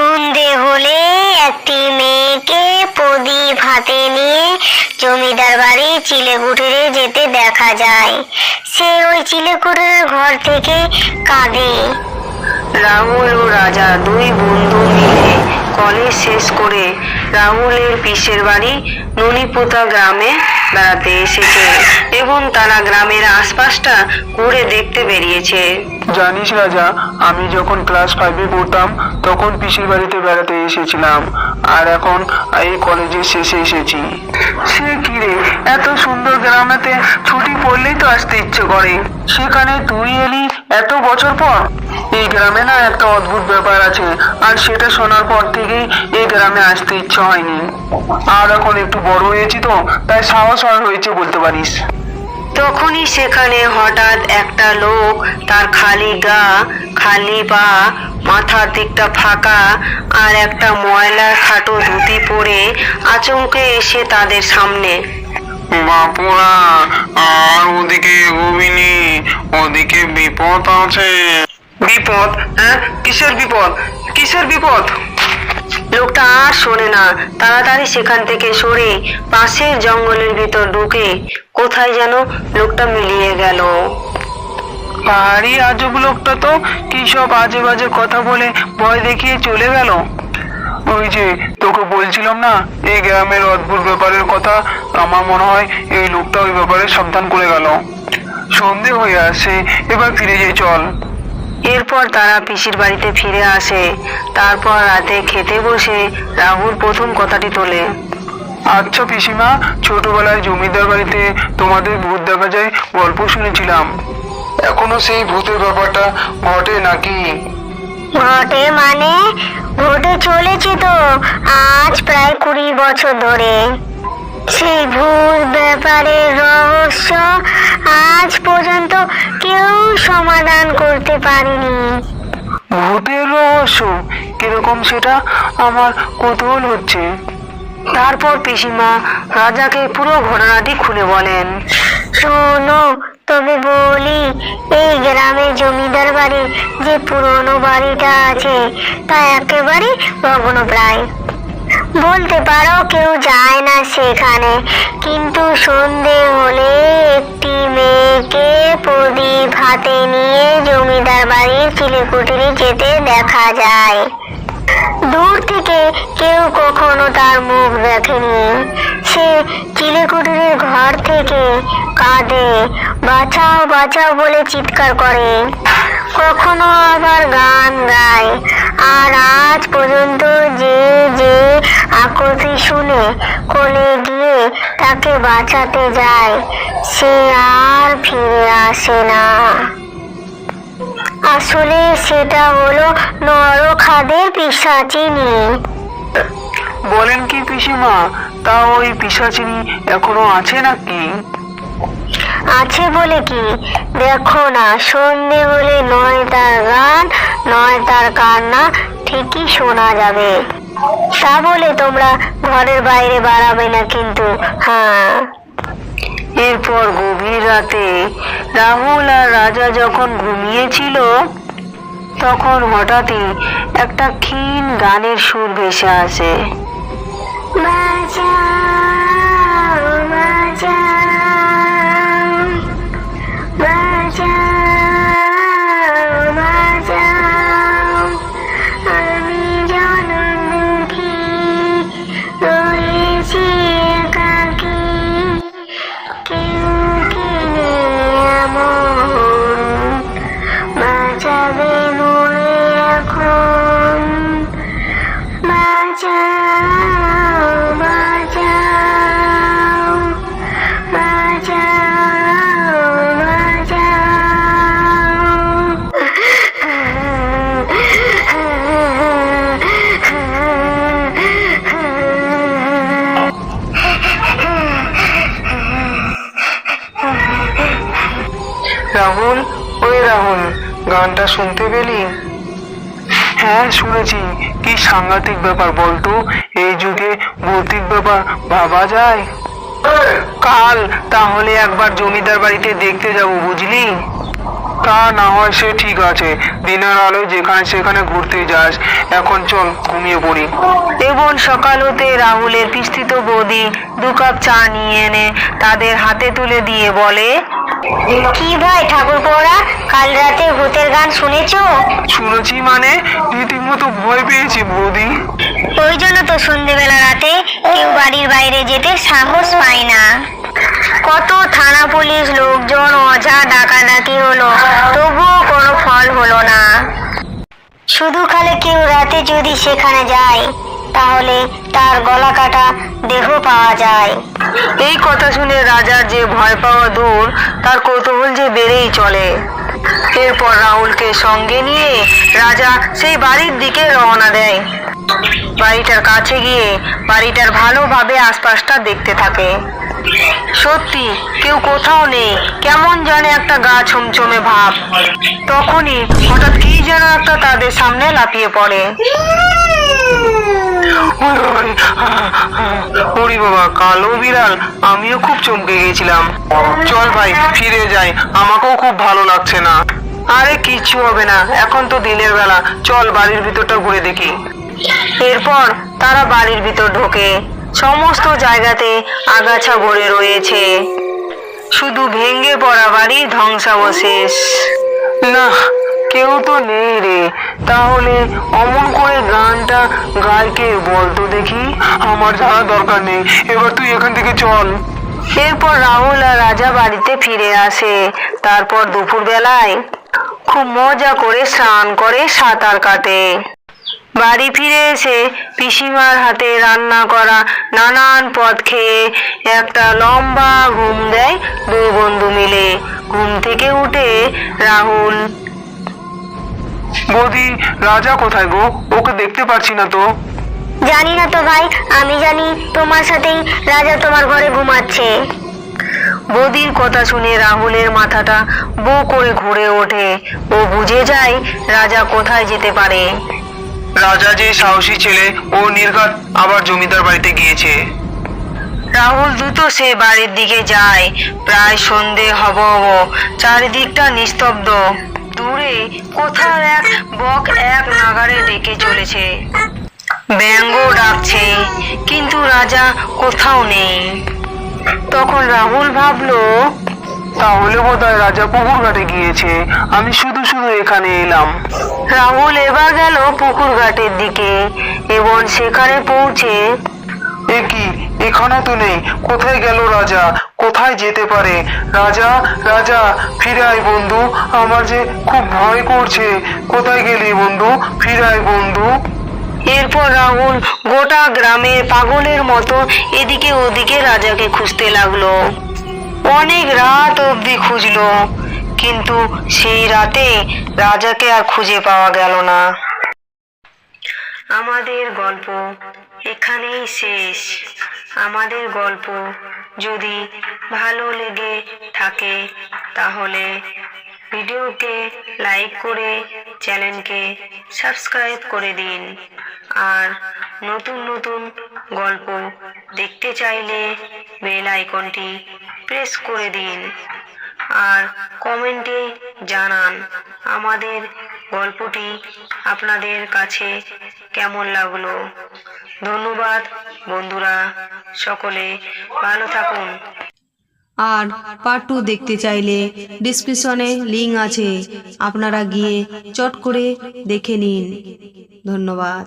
সন্ধে হলে একটি মেয়েকে প্রদীপ হাতে নিয়ে জমিদার বাড়ি চিলেকুটিরে যেতে দেখা যায়। সে ওই চিলেকুটিরের ঘর থেকে কাঁদে। রাহুল ও রাজা দুই বন্ধু মিলে কলেজ শেষ করে রাহুলের পিসের বাড়ি ননিপোতা গ্রামে বেড়াতে এসেছে এবং তারা গ্রামের আশপাশটা ঘুরে দেখতে বেরিয়েছে। জানিস রাজা, আমি যখন ক্লাস ফাইভে পড়তাম, তখন পিসির বাড়িতে বেড়াতে এসেছিলাম। আর এখন এই কলেজের শেষে এসেছি। সে কি রে, এত সুন্দর গ্রামেতে ছুটি পড়লেই তো আসতে ইচ্ছে করে। সেখানে তুই এলি এত বছর পর? এই গ্রামে না একটা অদ্ভুত ব্যাপার আছে। আর সেটা শোনার পর থেকেই এই গ্রামে আসতে ইচ্ছে হয়নি। আর এখন একটু বড় হয়েছি তো তাই সাহস আর হয়েছে বলতে পারিস। তখনই সেখানে হঠাৎ একটা লোক তার খালি গা খালি পা মাথার দিকটা ফাঁকা আর একটা ময়লা খাটো ধুতি পরে আচমকে এসে তাদের সামনে। বাপুরা আর ওদিকে এগোবিনি ওদিকে বিপদ আছে। বিপদ হ্যাঁ? কিসের বিপদ? কিসের বিপদ? লোকটা আর শোনে না। তাড়াতাড়ি সেখান থেকে সরে পাশের জঙ্গলের ভিতর ঢুকে কোথায় যেন লোকটা মিলিয়ে গেল। পাহাড়ি আজব লোকটা তো। কি সব আজে বাজে কথা বলে ভয় দেখিয়ে চলে গেল? ওই যে তোকে বলছিলাম না এই গ্রামের অদ্ভুত ব্যাপারের কথা। আমার মনে হয় এই লোকটা ওই ব্যাপারে সাবধান করে গেল। সন্ধে হয়ে আসে এবার ফিরে যাই চল। এরপর তারা পিসির বাড়িতে ফিরে আসে। তারপর রাতে খেতে বসে রাহুল প্রথম কথাটি তোলে। আচ্ছা পিসিমা ছোটবেলায় জমিদার বাড়িতে তোমাদের ভূত দেখা যায় গল্প শুনেছিলাম। এখনও সেই ভূতের ব্যাপারটা ঘটে নাকি? ঘটে মানে? ঘটে চলেছে তো। আজ প্রায় কুড়ি বছর ধরে। সেই ভূত ব্যাপারের রহস্য আজ পর্যন্ত কেউ সমাধান করতে পারেনি। ভূতের রহস্য? কীরকম সেটা আমার কৌতূহল হচ্ছে। তারপর পিসিমা রাজাকে পুরো ঘটনাটি খুলে বলেন। শোনো তবে বলি এই গ্রামে জমিদার বাড়ির যে পুরনো বাড়িটা আছে তা একেবারে ভগ্ন প্রায় বলতে পারো কেউ যায় না সেখানে। কিন্তু সন্ধে হলে একটি মেয়েকে প্রদীপ হাতে নিয়ে জমিদার বাড়ির চিলেকুটিরে যেতে দেখা যায়। দূর থেকে কেউ কখনো তার মুখ দেখেনি। সে চিলেকুটির ঘর থেকে কাঁদে, বাঁচাও বাঁচাও বলে চিৎকার করে। কখনো আবার গান গায়। আর আজ পর্যন্ত যে যে আকতি শুনে কোলে গিয়ে তাকে বাঁচাতে যায়, সে আর ফিরে আসে না। আসলে সেটা হলো নরখাদের পিসাচিনী বলেন কি পিসিমা, তা ওই পিসাচিনি এখনও আছে নাকি? আছে বলে কি? দেখো না, সন্ধে হলে নয় তার গান, নয় তার কান্না, ঠিকই শোনা যাবে। তা বলে তোমরা ঘরের বাইরে বাড়াবে না কিন্তু? হ্যাঁ। এরপর গভীর রাতে রাহুল আর রাজা যখন ঘুমিয়েছিল, তখন হঠাৎই একটা ক্ষীণ গানের সুর ভেসে আসে। রাহুল, ওই রাহুল, গানটা শুনতে পেলি? হ্যাঁ শুনেছি। কি সাংঘাতিক ব্যাপার বলতো? এই যুগে ভৌতিক ব্যাপার ভাবা যায়। কাল তাহলে একবার জমিদার বাড়িতে দেখতে যাব, বুঝলি? তা না হয় সে ঠিক আছে। দিনের আলো যেখানে সেখানে ঘুরতে যাস। এখন চল, ঘুমিয়ে পড়ি। এবং সকাল হতে রাহুলের পিস্তিত বৌদি দু কাপ চা নিয়ে এনে তাদের হাতে তুলে দিয়ে বলে কি ভাই কাল রাতে ভূতের গান শুনেছো? শুনেছি মানে রীতিমতো ভয় পেয়েছি বৌদি। ওই জন্য তো সন্ধেবেলা রাতে কেউ বাড়ির বাইরে যেতে সাহস পায় না। কত থানা পুলিশ লোকজন অঝা ডাকাডাকি হলো তবুও কোনো ফল হলো না। শুধু খালে কেউ রাতে যদি সেখানে যায় তাহলে তার গলা কাটা দেহ পাওয়া যায়। এই কথা শুনে রাজার যে ভয় পাওয়া দূর, তার কৌতূহল যে বেড়েই চলে। এরপর রাহুলকে সঙ্গে নিয়ে রাজা সেই বাড়ির দিকে রওনা দেয়। বাড়িটার কাছে গিয়ে বাড়িটার ভালোভাবে আশপাশটা দেখতে থাকে। সত্যি, কেউ কোথাও নেই, কেমন জানে একটা গা ছমছমে ভাব। তখনই হঠাৎ কি যেন একটা তাদের সামনে লাফিয়ে পড়ে। ওরে বাবা, কালো বিড়াল। আমিও খুব চমকে গেছিলাম। চল ভাই, ফিরে যাই। আমাকেও খুব ভালো লাগছে না। আরে হবে না। এখন তো দিনের বেলা। চল, বাড়ির ভিতরটা ঘুরে দেখি। এরপর তারা বাড়ির ভিতর ঢোকে। সমস্ত জায়গাতে আগাছা ভরে রয়েছে। শুধু ভেঙে পড়া বাড়ি ধ্বংসাবশেষ। না কেউ তো নেই রে। তাহলে অমন করে গানটা গায় কে বলতো দেখি। আমার জানা দরকার নেই। এবার তুই এখান থেকে চল। এরপর রাহুল আর রাজা বাড়িতে ফিরে আসে। তারপর দুপুর বেলায় খুব মজা করে স্নান করে সাঁতার কাটে। বাড়ি ফিরে এসে পিসিমার হাতে রান্না করা নানান পদ খেয়ে একটা লম্বা ঘুম দেয় দুই বন্ধু মিলে। ঘুম থেকে উঠে রাহুল বৌদি রাজা কোথায় গো? ওকে দেখতে পাচ্ছি না তো। জানি না তো ভাই আমি জানি তোমার সাথেই রাজা তোমার ঘরে ঘুমাচ্ছে। বৌদির কথা শুনে রাহুলের মাথাটা বো করে ঘুরে ওঠে। ও বুঝে যায় রাজা কোথায় যেতে পারে। রাজা যে সাহসী ছেলে ও নির্ঘাত আবার জমিদার বাড়িতে গিয়েছে। রাহুল দ্রুত সে বাড়ির দিকে যায়। প্রায় সন্ধে হব হব চারিদিকটা নিস্তব্ধ। দূরে কোথাও এক বক এক নাগারে ডেকে চলেছে। ব্যঙ্গ ডাকছে, কিন্তু রাজা কোথাও নেই। তখন রাহুল ভাবলো, তাহলে বোধহয় রাজা পুকুর ঘাটে গিয়েছে। আমি শুধু শুধু এখানে এলাম। রাহুল এবার গেল পুকুর ঘাটের দিকে, এবং সেখানে পৌঁছে এ কি? এখানেও তো নেই। কোথায় গেল রাজা? কোথায় যেতে পারে? রাজা রাজা, ফিরে আয় বন্ধু। আমার যে খুব ভয় করছে। কোথায় গেলি বন্ধু? ফিরে আয় বন্ধু। এরপর রাহুল গোটা গ্রামের পাগলের মতো এদিকে ওদিকে রাজাকে খুঁজতে লাগল। অনেক রাত অবধি খুঁজলো। কিন্তু সেই রাতে রাজাকে আর খুঁজে পাওয়া গেল না। আমাদের গল্প এখানেই শেষ। আমাদের গল্প যদি ভালো লেগে থাকে, তাহলে ভিডিওকে লাইক করে চ্যানেলকে সাবস্ক্রাইব করে দিন। আর নতুন নতুন গল্প দেখতে চাইলে বেল আইকনটি প্রেস করে দিন। আর কমেন্টে জানান আমাদের গল্পটি আপনাদের কাছে কেমন লাগল? ধন্যবাদ, বন্ধুরা। সকলে ভালো থাকুন। আর পার্ট টু দেখতে চাইলে ডিসক্রিপশনে লিঙ্ক আছে। আপনারা গিয়ে চট করে দেখে নিন। ধন্যবাদ।